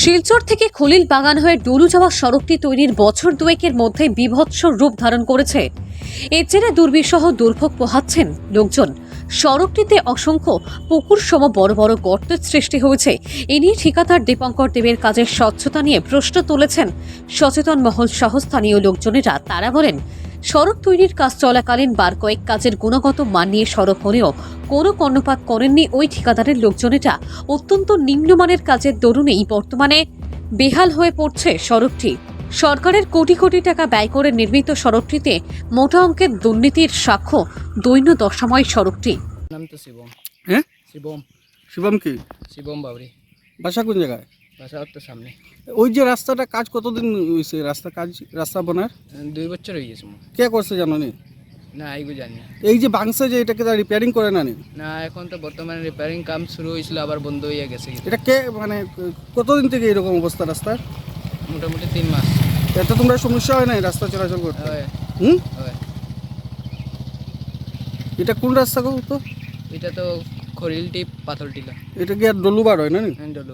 শিলচর থেকে খলিল বাগান হয়ে ডলু যাওয়া সড়কটি তৈরির বছর দুয়েকের মধ্যে বিভৎস রূপ ধারণ করেছে। এর জেরে দুর্বিষহ দুর্ভোগ পোহাচ্ছেন লোকজন। সড়কটিতে অসংখ্য পুকুর সম বড় বড় গর্তের সৃষ্টি হয়েছে। এ নিয়ে ঠিকাদার দীপঙ্কর দেবের কাজের স্বচ্ছতা নিয়ে প্রশ্ন তুলেছেন সচেতন মহল সহ স্থানীয় লোকজনেরা। তারা বলেন সড়ক তৈরির কাজ চলাকালীন বার কয়েক কাজের গুণগত মান নিয়ে সড়ক হলেও কোনো কর্ণপাত করেননি ওই ঠিকাদারের লোকজনেরা অত্যন্ত নিম্নমানের কাজের দরুনেই বর্তমানে বেহাল হয়ে পড়ছে সড়কটি। সরকারের কোটি কোটি টাকা ব্যয় করে নির্মিত সড়কটিতে মোটা অঙ্কের দুর্নীতির সাক্ষ্য দৈন্য দশাময় সড়কটি। নাম তো শিবম। হ্যাঁ? শিবম। শিবম কি? শিবম বাবরি। বাসা কোন জায়গায়? বাসা তো সামনে। ওই যে রাস্তাটা কাজ কতদিন হয়েছে? রাস্তা কাজ রাস্তা বানার? দুই বছর হয়ে গেছে কে করছে জানো নি? না এইগুলো জানি না। এই যে বাংসে যে এটাকে রিপেয়ারিং করে না নি? না এখন তো বর্তমানে রিপেয়ারিং কাম শুরু হয়েছিল আবার বন্ধ হয়ে গেছে। এটা কে মানে কতদিন থেকে এরকম অবস্থা রাস্তার? মোটামুটি তিন মাস। এতে তোমরা সমস্যা হয় না রাস্তা চলাচল করতে? হয়। হুম? এটা কোন রাস্তা গো তো? এটা তো খরিল টিপ পাথর টিলা। এটা কি আর ডলুবার হয় না নি? হ্যান্ডল